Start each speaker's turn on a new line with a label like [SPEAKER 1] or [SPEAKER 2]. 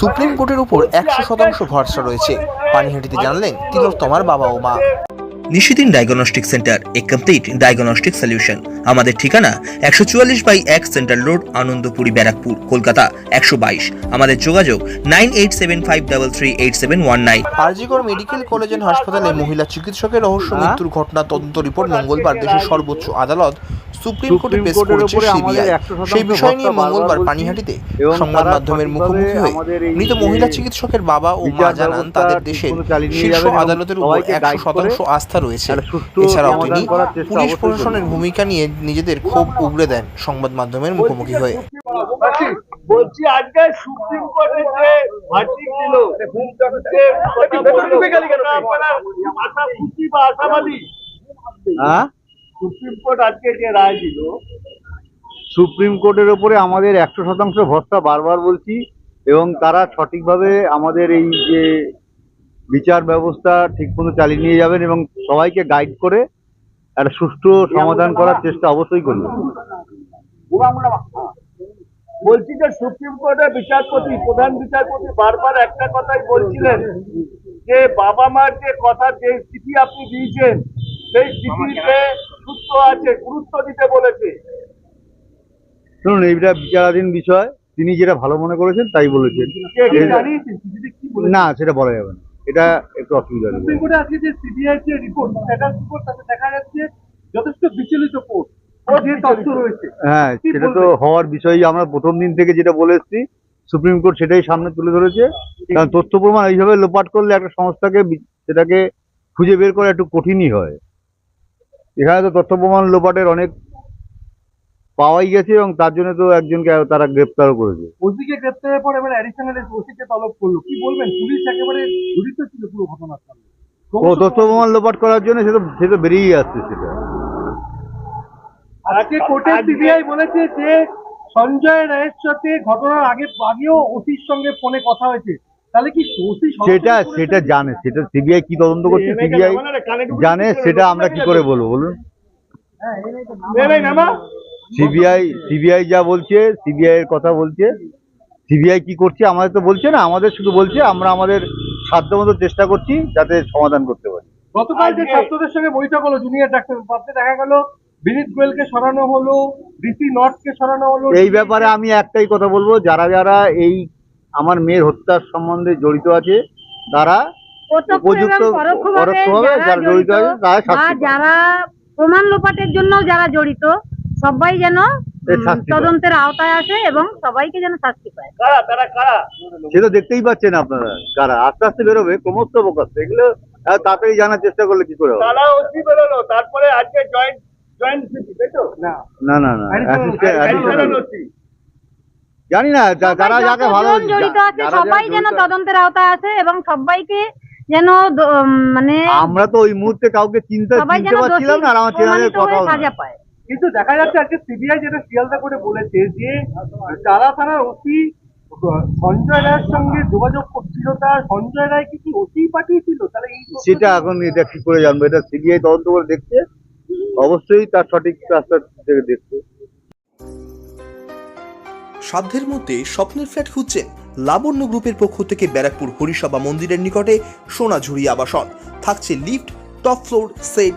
[SPEAKER 1] Supreme কোর্টের উপর একশো শতাংশ ভরসা রয়েছে। পানিহাটিতে জানলেন তিলোত্তমার বাবা ও মা। নিশিদিন ডায়াগনস্টিক সেন্টার এ কমপ্লিট ডায়াগনস্টিক সলিউশন আমাদের ঠিকানা একশো চুয়াল্লিশ বাই এক সেন্ট্রাল রোড আনন্দপুরি ব্যারাকপুর কলকাতা একশো বাইশ। আমাদের যোগাযোগ nine eight seven five double three eight seven one nine. আরজিগড় medical college and হাসপাতালে মহিলা চিকিৎসকের রহস্য মৃত্যুর ঘটনা তদন্ত রিপোর্ট মঙ্গলবার দেশের সর্বোচ্চ আদালত সুপ্রিম কোর্টে পেশ করেছে সিবিআই। সেই বিষয় নিয়ে মঙ্গলবার পানিহাটিতে সংবাদ মাধ্যমের মুখোমুখি হয়ে মৃত মহিলা চিকিৎসকের বাবা ও মা জানান তাদের দেশের শীর্ষ আদালতের উপর একশো শতাংশ আস্থা রয়েছে। এছাড়াও তিনি পুলিশ প্রশাসনের ভূমিকা নিয়ে নিজেদের ক্ষোভ উগড়ে দেন সংবাদ মাধ্যমের মুখোমুখি হয়ে।
[SPEAKER 2] বলছি আজকে সুপ্রিম কোর্টে যে দিল বা আশাবাদী?
[SPEAKER 3] হ্যাঁ?
[SPEAKER 2] সুপ্রিম কোর্ট আজকে যে রায় দিল।
[SPEAKER 3] সুপ্রিম কোর্টের ওপরে আমাদের একশো শতাংশ ভরসা বারবার বলছি এবং তারা সঠিকভাবে আমাদের এই যে বিচার ব্যবস্থা ঠিকমতো চালিয়ে নিয়ে যাবেন এবং সবাইকে গাইড করে একটা সুষ্ঠু সমাধান করার চেষ্টা অবশ্যই করবেন।
[SPEAKER 2] বলছি যে সুপ্রিম কোর্টের বিচারপতি প্রধান বিচারপতি বারবার একটা কথাই বলছিলেন যে বাবা মার যে কথা যে চিঠি আপনি দিয়েছেন সেই চিঠিতে সূত্র আছে গুরুত্ব দিতে বলেছে।
[SPEAKER 3] শুনুন এইটা বিচারাধীন বিষয়। তিনি যেটা ভালো মনে করেছেন তাই বলেছেন। না সেটা বলা যাবে না। এটা একটু অসুবিধা
[SPEAKER 2] সুপ্রিম কোর্টে আজকে যে সিবিআই যে রিপোর্ট স্ট্যাটাস রিপোর্ট তাতে দেখা যাচ্ছে যথেষ্ট বিচলিত কোর্ট।
[SPEAKER 3] হ্যাঁ সেটা তো হওয়ার বিষয় আমরা প্রথম দিন থেকে যেটা বলে এসেছি সুপ্রিম কোর্ট সেটাই সামনে তুলে ধরেছে। কারণ তথ্য প্রমাণ এইভাবে লোপাট করলে একটা সংস্থাকে সেটাকে খুঁজে বের করা একটু কঠিনই হয়। এখানে তো তথ্য প্রমাণ লোপাটের অনেক পাওয়াই গেছে এবং তার জন্য তো একজনকে তারা গ্রেপ্তারও করেছে
[SPEAKER 2] ওসিকে গ্রেপ্তারের পর এবার অ্যাডিশনাল ওসিকে তলব করল কি বলবেন পুলিশ একেবারে জড়িত ছিল পুরো ঘটনার সঙ্গে
[SPEAKER 3] ও তথ্য প্রমাণ লোপাট করার জন্য সে তো সে আসছে সেটা
[SPEAKER 2] আজকে কোর্টে সিবিআই বলেছে যে সঞ্জয় রায়ের সাথে ঘটনার আগে আগেও ওসির সঙ্গে ফোনে কথা হয়েছে তাহলে কি ওসি
[SPEAKER 3] সেটা সেটা জানে সেটা সিবিআই কি তদন্ত করছে সিবিআই জানে সেটা আমরা কি করে বলব বলুন সিবিআই সিবিআই যা বলছে সিবিআই এর কথা বলছে। সিবিআই কি করছে আমাদের তো বলছে না আমাদের শুধু বলছে আমরা আমাদের সাধ্যমতো চেষ্টা করছি যাতে সমাধান করতে পারি।
[SPEAKER 2] গতকাল যে ছাত্রদের সঙ্গে বৈঠক হলো জুনিয়র ডাক্তার তাতে দেখা গেল বিনীত গোয়েলকে সরানো হলো ডিসি নর্থকে সরানো হলো।
[SPEAKER 3] এই ব্যাপারে আমি একটাই কথা বলব যারা যারা এই আমার মেয়ের হত্যার সম্বন্ধে জড়িত আছে তারা উপযুক্ত
[SPEAKER 4] পরোক্ষভাবে যারা
[SPEAKER 3] জড়িত আছে তারা।
[SPEAKER 4] যারা প্রমাণ লোপাটের জন্য যারা জড়িত সবাই যেন। তদন্তের আওতায় আসে এবং সবাইকে যেন শাস্তি পায়।
[SPEAKER 2] কারা
[SPEAKER 3] সে তো দেখতেই পাচ্ছেন আপনারা কারা? আস্তে আস্তে বেরোবে ক্রমশ প্রকাশ। এগুলো তাড়াতাড়ি জানার চেষ্টা করলে কি করে
[SPEAKER 2] তারা ওসি বেরোলো তারপরে আজকে জয়েন্ট জয়েন্ট তাই তো? না।
[SPEAKER 3] না না না assistant-
[SPEAKER 2] অ্যাডিশনাল
[SPEAKER 3] additional-
[SPEAKER 2] ওসি
[SPEAKER 3] জানি না যারা যাকে ভালো
[SPEAKER 4] জড়িত আছে সবাই যেন তদন্তের আওতায় আসে এবং সবাইকে যেন উম, মানে
[SPEAKER 3] আমরা তো ওই মুহূর্তে কাউকে চিনতে চিনতে পারছিলাম না আর আমার কথাও
[SPEAKER 4] সাজা পায়।
[SPEAKER 2] কিন্তু দেখা যাচ্ছে আজকে সিবিআই যেটা শিয়ালদা করে বলেছে যে তারা থানার ওসি সঞ্জয় রায়ের সঙ্গে যোগাযোগ করছিল তার সঞ্জয় রায় কি কি ওসি পাঠিয়েছিল? তাহলে
[SPEAKER 3] সেটা এখন এটা কি করে জানব? এটা সিবিআই তদন্ত করে দেখছে। অবশ্যই তার সঠিক রাস্তা থেকে দেখছে।
[SPEAKER 1] সাধ্যের মধ্যে স্বপ্নের ফ্ল্যাট খুঁজছেন লাবণ্য গ্রুপের পক্ষ থেকে ব্যারাকপুর হরিসভা মন্দিরের নিকটে সোনাঝুরি আবাসন। থাকছে lift top floor set